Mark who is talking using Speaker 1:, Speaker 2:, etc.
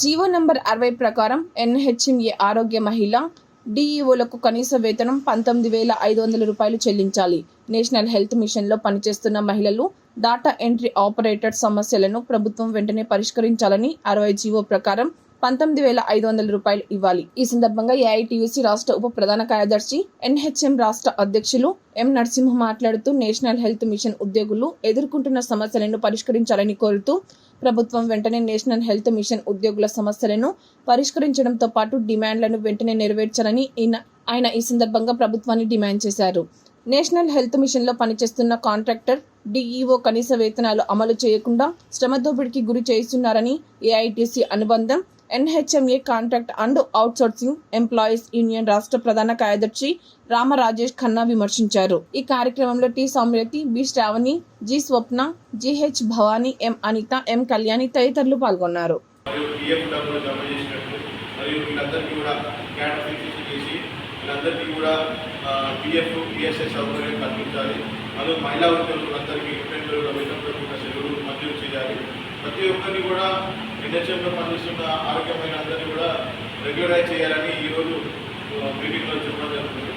Speaker 1: GO number అరవై ప్రకారం ఎన్హెచ్ఎంఏ ఆరోగ్య మహిళ డిఈఓలకు కనీస వేతనం పంతొమ్మిది వేల ఐదు వందల రూపాయలు చెల్లించాలి. నేషనల్ హెల్త్ మిషన్లో పనిచేస్తున్న మహిళలు డాటా ఎంట్రీ ఆపరేటర్ సమస్యలను ప్రభుత్వం వెంటనే పరిష్కరించాలని అరవై జీవో ప్రకారం పంతొమ్మిది వేల ఐదు వందల రూపాయలు ఇవ్వాలి. ఈ సందర్భంగా ఏఐటియుసి రాష్ట్ర ఉప ప్రధాన కార్యదర్శి ఎన్హెచ్ఎం రాష్ట్ర అధ్యక్షులు ఎం నరసింహ మాట్లాడుతూ నేషనల్ హెల్త్ మిషన్ ఉద్యోగులు ఎదుర్కొంటున్న సమస్యలను పరిష్కరించాలని కోరుతూ ప్రభుత్వం వెంటనే నేషనల్ హెల్త్ మిషన్ ఉద్యోగుల సమస్యలను పరిష్కరించడంతో పాటు డిమాండ్లను వెంటనే నెరవేర్చాలని ఆయన ఈ సందర్భంగా ప్రభుత్వాన్ని డిమాండ్ చేశారు. నేషనల్ హెల్త్ మిషన్లో పనిచేస్తున్న కాంట్రాక్టర్ డిఈఓ కనీస వేతనాలు అమలు చేయకుండా శ్రమ దోపిడీకి గురి చేస్తున్నారని ఏఐటిసి అనుబంధం NHMA contract and outsourcing employees union రాష్ట్ర ప్రధాన కార్యదర్శి రామ రాజేష్ ఖన్నా విమర్శించారు. ఈ కార్యక్రమంలో T Soumyathi B Sravani G Swapna GH Bhavani M Anitha M Kalyani తదితరులు పాల్గొన్నారు.
Speaker 2: వీళ్ళందరికీ కూడా పిఎఫ్ పిఎస్ఎస్ సౌకర్యం కల్పించాలి. మరియు మహిళా ఉద్యోగులందరికీ రెండు వేతనంతో మంజూరు చేయాలి. ప్రతి ఒక్కరిని కూడా ఎన్హెచ్ఎంలో పనిచేస్తున్న ఆరోగ్యమైన అందరినీ కూడా రెగ్యులరైజ్ చేయాలని ఈరోజు మీటింగ్లో చెప్పడం జరుగుతుంది.